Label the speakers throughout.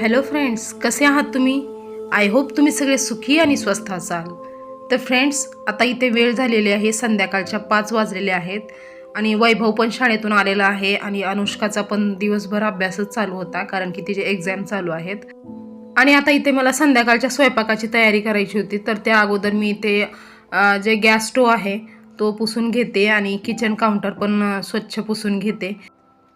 Speaker 1: Hello friends कसे आहात तुम्ही? आय होप तुम्ही सगळे सुखी आणि स्वस्थ असाल. तर फ्रेंड्स आता इथे वेळ झालेली आहे संध्याकाळच्या पाच वाजलेले आहेत आणि वैभव पण शाळेतून आलेला आहे आणि अनुष्काचा पण दिवसभर अभ्यासच चालू होता कारण की तिचे एक्झाम चालू आहेत. आणि आता इथे मला संध्याकाळच्या स्वयंपाकाची तयारी करायची होती तर त्या अगोदर मी इथे जे गॅस स्टोव आहे तो पुसून घेते आणि किचन काउंटर पण स्वच्छ पुसून घेते.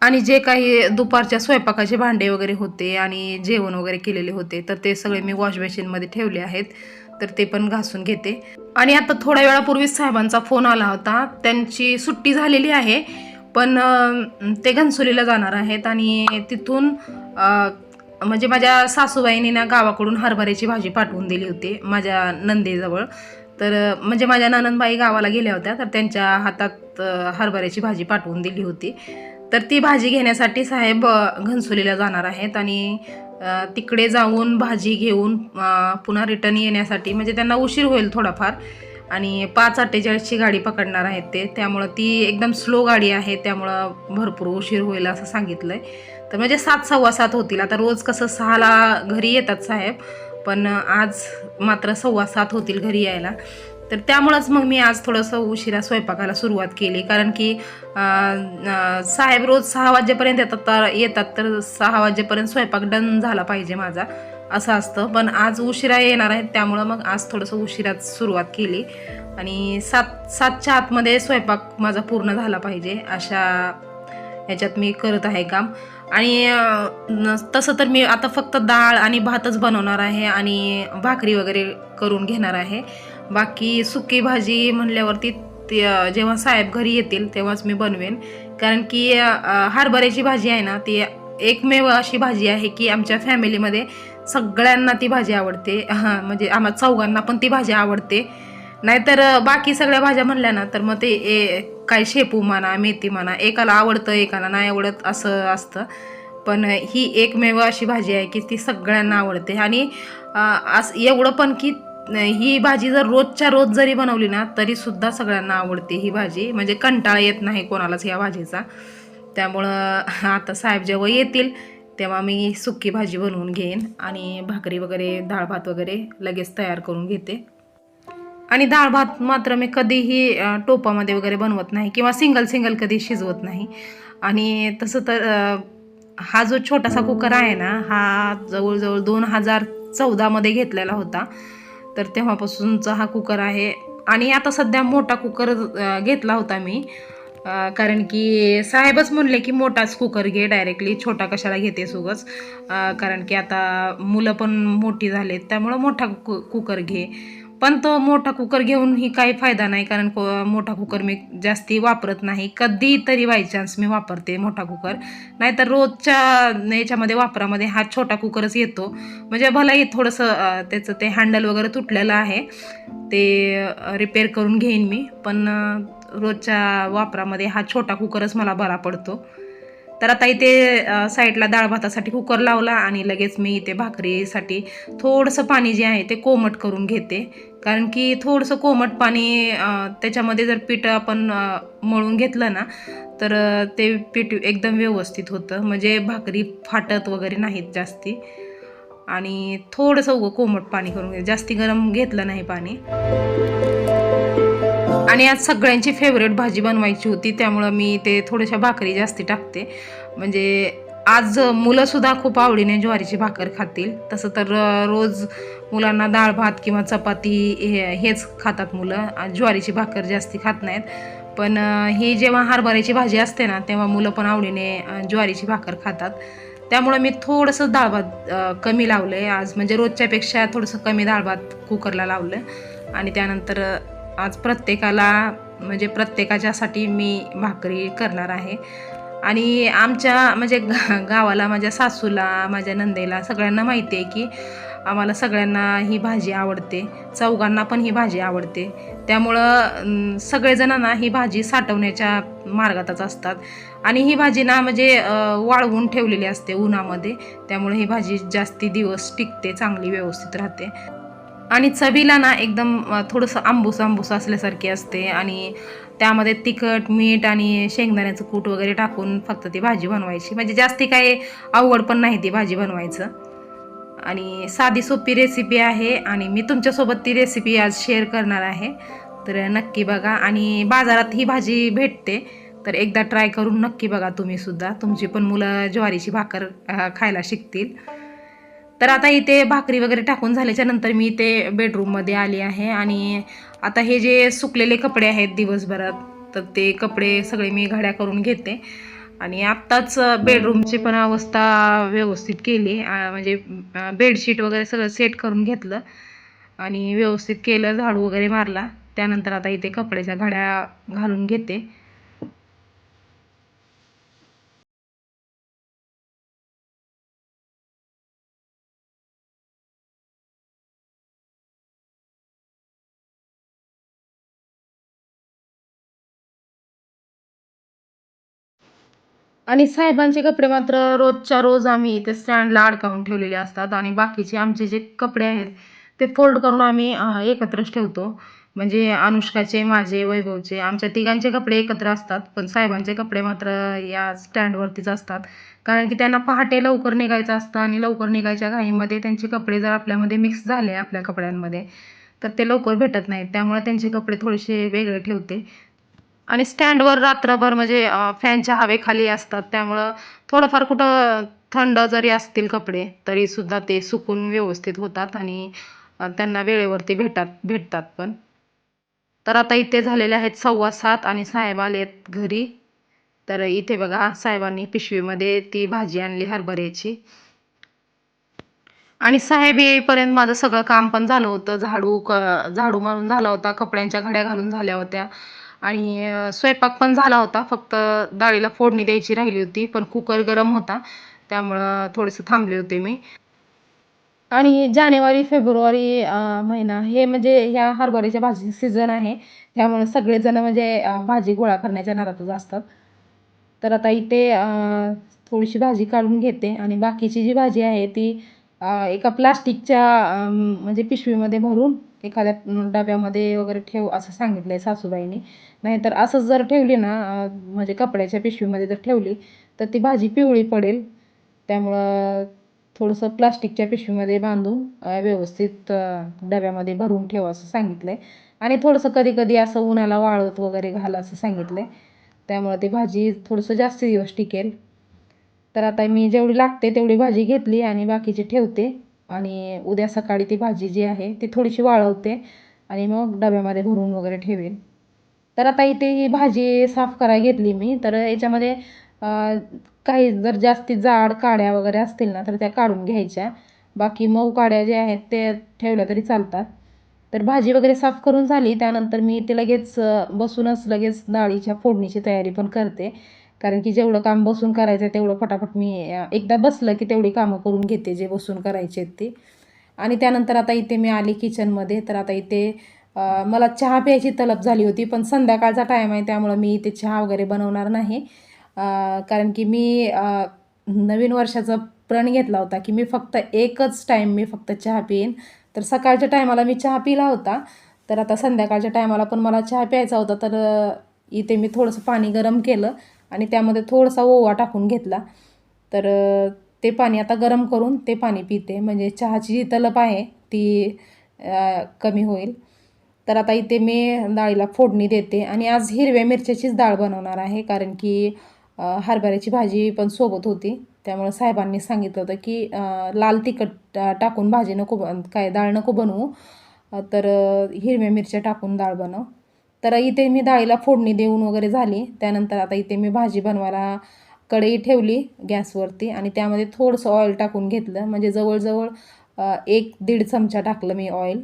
Speaker 1: आणि जे काही दुपारच्या स्वयंपाकाचे भांडे वगैरे होते आणि जेवण वगैरे केलेले होते तर ते सगळे मी वॉश बेसिनमध्ये ठेवले आहेत. तर ते पण घासून घेते. आणि आता थोड्या वेळापूर्वीच साहेबांचा फोन आला होता. त्यांची सुट्टी झालेली आहे पण ते घनसोलीला जाणार आहेत आणि तिथून म्हणजे माझ्या सासूबाईंनी ना गावाकडून हरभऱ्याची भाजी पाठवून दिली होती माझ्या नंदेजवळ. तर म्हणजे माझ्या ननंदबाई गावाला गेल्या होत्या तर त्यांच्या हातात हरभऱ्याची भाजी पाठवून दिली होती. तर ती भाजी घेण्यासाठी साहेब घनसोलीला जाणार आहेत आणि तिकडे जाऊन भाजी घेऊन पुन्हा रिटर्न येण्यासाठी म्हणजे त्यांना उशीर होईल थोडाफार. आणि पाच अठ्ठेचाळीसची गाडी पकडणार आहेत ते. त्यामुळं ती एकदम स्लो गाडी आहे त्यामुळं भरपूर उशीर होईल असं सांगितलं आहे तर म्हणजे सात सव्वा सात होतील. आता रोज कसं सहाला घरी येतात साहेब पण आज मात्र सव्वा सात होतील घरी यायला. तर त्यामुळंच मग मी आज थोडंसं उशिरा स्वयंपाकाला सुरुवात केली. कारण की साहेब रोज सहा वाजेपर्यंत येतात तर येतात तर सहा वाजेपर्यंत स्वयंपाक डन झाला पाहिजे माझा असं असतं. पण आज उशिरा येणार आहेत त्यामुळं मग आज थोडंसं उशिरात सुरुवात केली. आणि सात सातच्या आतमध्ये स्वयंपाक माझा पूर्ण झाला पाहिजे अशा ह्याच्यात मी करत आहे काम. आणि तसं तर मी आता फक्त डाळ आणि भातच बनवणार आहे आणि भाकरी वगैरे करून घेणार आहे. बाकी सुकी भाजी म्हणल्यावरती ते जेव्हा साहेब घरी येतील तेव्हाच मी बनवेन. कारण की हरभऱ्याची भाजी आहे ना ती एकमेव अशी भाजी आहे की आमच्या फॅमिलीमध्ये सगळ्यांना ती भाजी आवडते. हां म्हणजे आम्हा चौघांना पण ती भाजी आवडते. नाहीतर बाकी सगळ्या भाज्या म्हणल्या ना तर मग ते ए काय शेपू म्हणा मेथी म्हणा एकाला आवडतं एकाला नाही आवडत असं असतं. पण ही एकमेव अशी भाजी आहे की ती सगळ्यांना आवडते. आणि असं एवढं पण की ही भाजी जर रोजच्या रोज जरी बनवली ना तरी सुद्धा सगळ्यांना आवडते ही भाजी. म्हणजे कंटाळा येत नाही कोणालाच या भाजीचा. त्यामुळं आता साहेब जेव्हा येतील तेव्हा मी सुकी भाजी बनवून घेईन आणि भाकरी वगैरे डाळ भात वगैरे लगेच तयार करून घेते. आणि डाळ भात मात्र मी कधीही टोपामध्ये वगैरे बनवत नाही किंवा सिंगल सिंगल कधी शिजवत नाही. आणि तसं तर हा जो छोटासा कुकर आहे ना हा जवळजवळ दोन हजार चौदामध्ये घेतलेला होता. तर तेव्हापासूनचा हा कुकर आहे. आणि आता सध्या मोठा कुकर घेतला होता मी. कारण की साहेबच म्हणले की मोठाच कुकर घे डायरेक्टली छोटा कशाला घेतेस उगच. कारण की आता मुलं पण मोठी झालेत त्यामुळं मोठा कु कुकर घे. पण तो मोठा कुकर घेऊनही काही फायदा नाही कारण को मोठा कुकर मी जास्ती वापरत नाही. कधी तरी बाय चान्स मी वापरते मोठा कुकर. नाहीतर रोजच्या याच्यामध्ये वापरामध्ये हा छोटा कुकरच येतो. म्हणजे भलाही थोडंसं त्याचं ते हँडल वगैरे तुटलेलं आहे. ते रिपेअर करून घेईन मी. पण रोजच्या वापरामध्ये हा छोटा कुकरच मला बरा पडतो. तर आता इथे साईडला डाळ भातासाठी कुकर लावला आणि लगेच मी इथे भाकरीसाठी थोडंसं पाणी जे आहे ते कोमट करून घेते. कारण की थोडंसं कोमट पाणी त्याच्यामध्ये जर पीठ आपण मळून घेतलं ना तर ते पीठ एकदम व्यवस्थित होतं. म्हणजे भाकरी फाटत वगैरे नाहीत जास्ती. आणि थोडंसं उगं कोमट पाणी करून घे. जास्ती गरम घेतलं नाही पाणी. आणि आज सगळ्यांची फेवरेट भाजी बनवायची होती. त्यामुळं मी ते थोड्याशा भाकरी जास्ती टाकते. म्हणजे आज मुलंसुद्धा खूप आवडीने ज्वारीची भाकर खातील. तसं तर रोज मुलांना डाळ भात किंवा चपाती हे हेच खातात मुलं. आज ज्वारीची भाकर जास्ती खात नाहीत. पण ही जेव्हा हरभऱ्याची भाजी असते ना तेव्हा मुलं पण आवडीने ज्वारीची भाकर खातात. त्यामुळं मी थोडंसं डाळ भात कमी लावलं आहे आज म्हणजे रोजच्यापेक्षा थोडंसं कमी डाळ भात कुकरला लावलं आणि त्यानंतर आज प्रत्येकाला म्हणजे प्रत्येकाच्यासाठी मी भाकरी करणार आहे. आणि आमच्या म्हणजे गा गावाला माझ्या सासूला माझ्या नंदेला सगळ्यांना माहिती आहे की आम्हाला सगळ्यांना ही भाजी आवडते. चौघांना पण ही भाजी आवडते. त्यामुळं सगळेजणांना ही भाजी साठवण्याच्या मार्गातच असतात. आणि ही भाजी ना म्हणजे वाळवून ठेवलेली असते उन्हामध्ये. त्यामुळे ही भाजी जास्ती दिवस टिकते चांगली व्यवस्थित राहते. आणि चवीला ना एकदम थोडंसं आंबूस आंबूस असल्यासारखी असते. आणि त्यामध्ये तिखट मीठ आणि शेंगदाण्याचं कूट वगैरे टाकून फक्त ती भाजी बनवायची. म्हणजे जास्ती काही अवघड पण नाही ती भाजी बनवायचं. आणि साधी सोपी रेसिपी आहे आणि मी तुमच्यासोबत ती रेसिपी आज शेअर करणार आहे. तर नक्की बघा आणि बाजारात ही भाजी भेटते. तर एकदा ट्राय करून नक्की बघा तुम्हीसुद्धा तुमची पण मुलं ज्वारीची भाकर खायला शिकतील. तर आता इथे भाकरी वगैरे टाकून झाल्याच्यानंतर मी इथे बेडरूममध्ये आली आहे आणि आता हे जे सुकलेले कपडे आहेत दिवसभरात तर ते कपडे सगळे मी घड्या करून घेते. आणि आत्ताच बेडरूमची पण अवस्था व्यवस्थित केली. म्हणजे बेडशीट वगैरे सगळं सेट करून घेतलं आणि व्यवस्थित केलं झाडू वगैरे मारला. त्यानंतर आता इथे कपड्याच्या घड्या घालून घेते. आणि साहेबांचे कपडे मात्र रोजच्या रोज आम्ही ते स्टँडला अडकावून ठेवलेले असतात आणि बाकीचे आमचे जे कपडे आहेत ते फोल्ड करून आम्ही एकत्रच ठेवतो. म्हणजे अनुष्काचे माझे वैभवचे आमच्या तिघांचे कपडे एकत्र असतात पण साहेबांचे कपडे मात्र या स्टँडवरतीच असतात. कारण की त्यांना पहाटे लवकर निघायचं असतं आणि लवकर निघायच्या घाईमध्ये त्यांचे कपडे जर आपल्यामध्ये मिक्स झाले आपल्या कपड्यांमध्ये तर ते लवकर भेटत नाहीत. त्यामुळे त्यांचे कपडे थोडेसे वेगळे ठेवते. आणि स्टँडवर रात्रभर म्हणजे फॅनच्या हवेखाली असतात. त्यामुळं थोडंफार कुठं थंड जरी असतील कपडे तरीसुद्धा ते सुकून व्यवस्थित होतात आणि त्यांना वेळेवरती भेटतात भेटतात पण. तर आता इथे झालेले आहेत सव्वा सात आणि साहेब आलेत घरी. तर इथे बघा साहेबांनी पिशवीमध्ये ती भाजी आणली हरभऱ्याची. आणि साहेब येईपर्यंत माझं सगळं काम पण झालं होतं. झाडू क झाडू मारून झाला होता. कपड्यांच्या घड्या घालून झाल्या होत्या. आणि स्वयंपाक पण झाला होता. फक्त डाळीला फोडणी द्यायची राहिली होती पण कुकर गरम होता. त्यामुळं थोडंसं थांबले होते मी. आणि जानेवारी फेब्रुवारी महिना हे म्हणजे ह्या हरभऱ्याच्या भाजी सीझन आहे. त्यामुळे सगळेजण म्हणजे भाजी गोळा करण्याच्या नादातच असतात. तर आता इथे थोडीशी भाजी काढून घेते आणि बाकीची जी भाजी आहे ती एका प्लास्टिकच्या म्हणजे पिशवीमध्ये भरून एखाद्या डब्यामध्ये वगैरे ठेव असं सांगितलं आहे सासूबाईने. नाहीतर असंच जर ठेवली ना म्हणजे कपड्याच्या पिशवीमध्ये जर ठेवली तर ती भाजी पिवळी पडेल. त्यामुळं थोडंसं प्लास्टिकच्या पिशवीमध्ये बांधून व्यवस्थित डब्यामध्ये भरून ठेवा असं सांगितलं आहे आणि थोडंसं कधी कधी असं उन्हाला वाळत वगैरे घाला असं सांगितलं आहे त्यामुळं ती भाजी थोडंसं जास्त दिवस टिकेल. तर आता मी जेवढी लागते तेवढी भाजी घेतली आणि बाकीची ठेवते. आणि उद्या सकाळी ती भाजी जी आहे ती थोडीशी वाळवते आणि मग डब्यामध्ये भरून वगैरे ठेवेन. तर आता इथे ही भाजी साफ करायला घेतली मी. तर याच्यामध्ये काही जर जास्ती जाड काड्या वगैरे असतील ना तर त्या काढून घ्यायच्या. बाकी मऊ काड्या ज्या आहेत ते ठेवल्या तरी चालतात. तर भाजी वगैरे साफ करून झाली. त्यानंतर मी ते लगेच बसूनच लगेच डाळीच्या फोडणीची तयारी पण करते. कारण की जेवढं काम बसून करायचं आहे तेवढं फटाफट मी एकदा बसलं की तेवढी कामं करून घेते जे बसून करायचे आहेत ते. आणि त्यानंतर आता इथे मी आली किचनमध्ये तर आता इथे मला चहा प्यायची तलब झाली होती पण संध्याकाळचा टाईम आहे त्यामुळं मी इथे चहा वगैरे बनवणार नाही. कारण की मी नवीन वर्षाचा प्रण घेतला होता की मी फक्त एकच टाईम मी फक्त चहा पिईन. तर सकाळच्या टायमाला मी चहा पिला होता. तर आता संध्याकाळच्या टायमाला पण मला चहा प्यायचा होता तर इथे मी थोडंसं पाणी गरम केलं. आणि त्यामध्ये थोडासा ओवा टाकून घेतला. तर ते पाणी आता गरम करून ते पाणी पिते. म्हणजे चहाची जी तलप आहे ती कमी होईल. तर आता इथे मी डाळीला फोडणी देते. आणि आज हिरव्या मिरच्याचीच डाळ बनवणार आहे. कारण की हरभऱ्याची भाजी पण सोबत होती. त्यामुळे साहेबांनी सांगितलं होतं की लाल तिखट टाकून भाजी नको बन काय डाळ नको बनवू. तर हिरव्या मिरच्या टाकून डाळ बनव. तर इथे मी डाळीला फोडणी देऊन वगैरे झाली. त्यानंतर आता इथे मी भाजी बनवायला कढई ठेवली गॅसवरती आणि त्यामध्ये थोडंसं ऑइल टाकून घेतलं. म्हणजे जवळजवळ एक दीड चमचा टाकलं मी ऑइल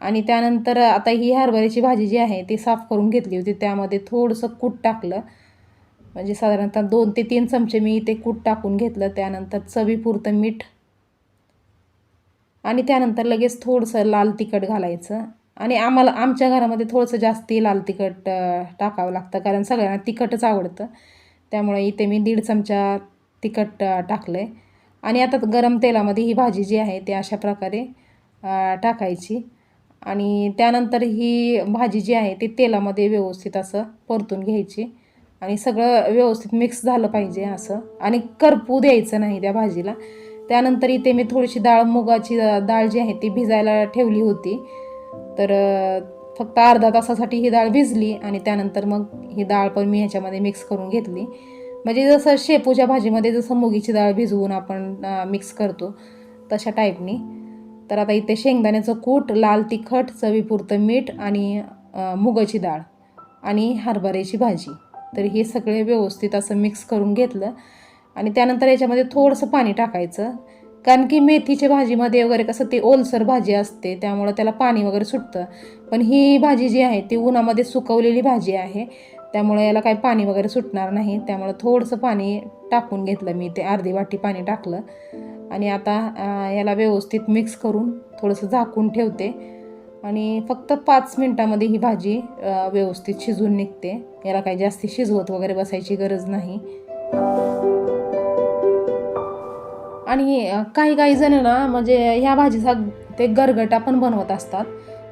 Speaker 1: आणि त्यानंतर आता ही हरभऱ्याची भाजी जी आहे ती साफ करून घेतली होती. त्यामध्ये थोडंसं कूट टाकलं. म्हणजे साधारणतः दोन ते तीन चमचे मी इथे कूट टाकून घेतलं. त्यानंतर चवीपुरतं मीठ आणि त्यानंतर लगेच थोडंसं लाल तिखट घालायचं. आणि आम्हाला आमच्या घरामध्ये थोडंसं जास्ती लाल तिखट टाकावं लागतं कारण सगळ्यांना तिखटच आवडतं. त्यामुळे इथे मी दीड चमचा तिखट टाकलं आहे आणि आता गरम तेलामध्ये ही भाजी जी आहे ती अशा प्रकारे टाकायची. आणि त्यानंतर ही भाजी जी आहे ती तेलामध्ये व्यवस्थित असं परतून घ्यायची. आणि सगळं व्यवस्थित मिक्स झालं पाहिजे असं. आणि करपू द्यायचं नाही त्या भाजीला. त्यानंतर इथे मी थोडीशी डाळ मुगाची डाळ जी आहे ती भिजायला ठेवली होती. तर फक्त अर्धा तासासाठी ही डाळ भिजली आणि त्यानंतर मग ही डाळ पण मी ह्याच्यामध्ये मिक्स करून घेतली. म्हणजे जसं शेपूच्या भाजीमध्ये जसं मुगीची डाळ भिजवून आपण मिक्स करतो तशा टाईपनी तर आता इथे शेंगदाण्याचं कूट लाल तिखट चवीपुरतं मीठ आणि मुगाची डाळ आणि हरभऱ्याची भाजी. तर हे सगळे व्यवस्थित असं मिक्स करून घेतलं आणि त्यानंतर याच्यामध्ये थोडंसं पाणी टाकायचं. कारण की मेथीच्या भाजीमध्ये वगैरे कसं ते ओलसर भाजी असते त्यामुळं त्याला पाणी वगैरे सुटतं. पण ही भाजी जी आहे ती उन्हामध्ये सुकवलेली भाजी आहे. त्यामुळे याला काही पाणी वगैरे सुटणार नाही. त्यामुळं थोडंसं पाणी टाकून घेतलं मी ते अर्धी वाटी पाणी टाकलं. आणि आता याला व्यवस्थित मिक्स करून थोडंसं झाकून ठेवते. आणि फक्त पाच मिनटामध्ये ही भाजी व्यवस्थित शिजून निघते. याला काही जास्ती शिजवत वगैरे बसायची गरज नाही. आणि काही काही जण ना म्हणजे ह्या भाजीचा ते गरगटा पण बनवत असतात.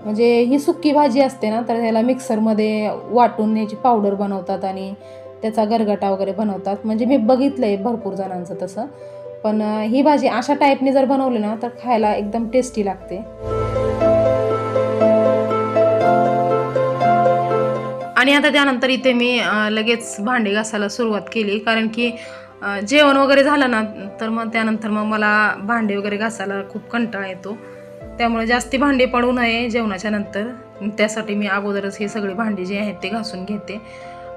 Speaker 1: म्हणजे ही सुक्की भाजी असते ना तर त्याला मिक्सरमध्ये वाटून याची पावडर बनवतात आणि त्याचा गरगटा वगैरे बनवतात. म्हणजे मी बघितलं आहे भरपूर जणांचं तसं. पण ही भाजी अशा टाईपने जर बनवली ना तर खायला एकदम टेस्टी लागते. आणि आता त्यानंतर इथे मी लगेच भांडे घासायला सुरुवात केली. कारण की जेवण वगैरे झालं ना तर मग त्यानंतर मग मला भांडे वगैरे घासायला खूप कंटाळा येतो. त्यामुळे जास्ती भांडे पडू नये जेवणाच्या नंतर. त्यासाठी मी अगोदरच हे सगळे भांडे जे आहेत ते घासून घेते.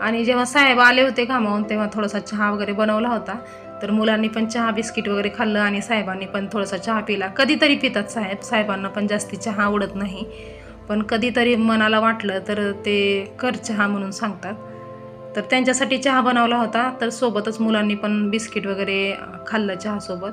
Speaker 1: आणि जेव्हा साहेब आले होते कामावून तेव्हा थोडासा चहा वगैरे बनवला होता. तर मुलांनी पण चहा बिस्किट वगैरे खाल्लं आणि साहेबांनी पण थोडासा चहा पिला. कधीतरी पितात साहेब. साहेबांना पण जास्ती चहा आवडत नाही. पण कधीतरी मनाला वाटलं तर ते कर चहा म्हणून सांगतात. तर त्यांच्यासाठी चहा बनवला होता. तर सोबतच मुलांनी पण बिस्किट वगैरे खाल्लं चहासोबत.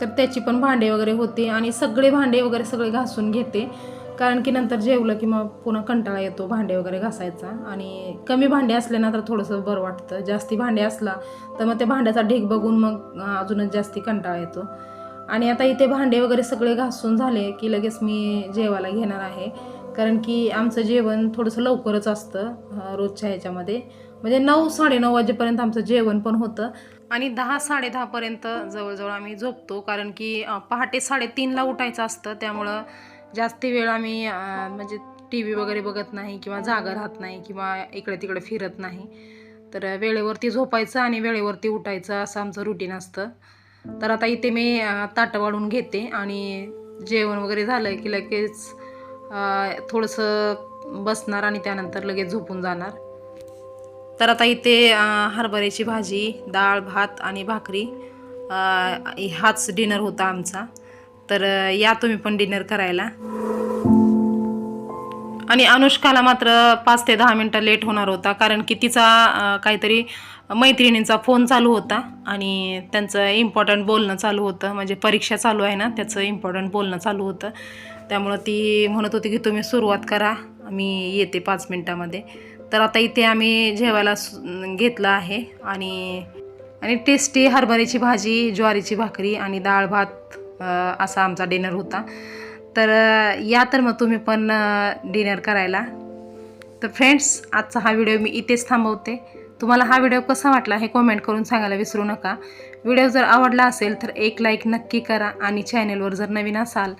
Speaker 1: तर त्याची पण भांडे वगैरे होते आणि सगळे भांडे वगैरे सगळे घासून घेते. कारण की नंतर जेवलं की मग पुन्हा कंटाळा येतो भांडे वगैरे घासायचा. आणि कमी भांडे असले ना तर थोडंसं बरं वाटतं. जास्ती भांडे असला तर मग ते भांड्याचा ढीग बघून मग अजूनच जास्ती कंटाळा येतो. आणि आता इथे भांडे वगैरे सगळे घासून झाले की लगेच मी जेवायला घेणार आहे. कारण की आमचं जेवण थोडंसं लवकरच असतं रोजच्या ह्याच्यामध्ये. म्हणजे नऊ साडेनऊ वाजेपर्यंत आमचं जेवण पण होतं. आणि दहा साडेदहापर्यंत जवळजवळ आम्ही झोपतो कारण की पहाटे साडेतीनला उठायचं असतं. त्यामुळं जास्ती वेळ आम्ही म्हणजे टी व्ही वगैरे बघत नाही किंवा जागा राहत नाही किंवा इकडे तिकडे फिरत नाही. तर वेळेवरती झोपायचं आणि वेळेवरती उठायचं असं आमचं रुटीन असतं. तर आता इथे मी ताटं वाढून घेते आणि जेवण वगैरे झालं की लगेच थोडंसं बसणार आणि त्यानंतर लगेच झोपून जाणार. तर आता इथे हरभऱ्याची भाजी डाळ भात आणि भाकरी हाच डिनर होता आमचा. तर या तुम्ही पण डिनर करायला. आणि अनुष्काला मात्र पाच ते दहा मिनटं लेट होणार होता कारण की तिचा काहीतरी मैत्रिणींचा फोन चालू होता आणि त्यांचं इम्पॉर्टंट बोलणं चालू होतं. म्हणजे परीक्षा चालू आहे ना त्याचं इम्पॉर्टंट बोलणं चालू होतं. त्यामुळं ती म्हणत होती की तुम्ही सुरुवात करा मी येते पाच मिनटामध्ये. तर आता इथे आम्ही जेवायला सु- घेतलं आहे आणि आणि टेस्टी हरभऱ्याची भाजी ज्वारीची भाकरी आणि डाळ भात असा आमचा डिनर होता. तर या तर मग तुम्ही पण डिनर करायला. तर फ्रेंड्स आजचा हा व्हिडिओ मी इथेच थांबवते. तुम्हाला हा व्हिडिओ कसा वाटला हे कॉमेंट करून सांगायला विसरू नका. व्हिडिओ जर आवडला असेल तर एक लाईक नक्की करा आणि चॅनेलवर जर नवीन असाल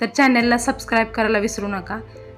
Speaker 1: तर चॅनेलला सबस्क्राईब करायला विसरू नका.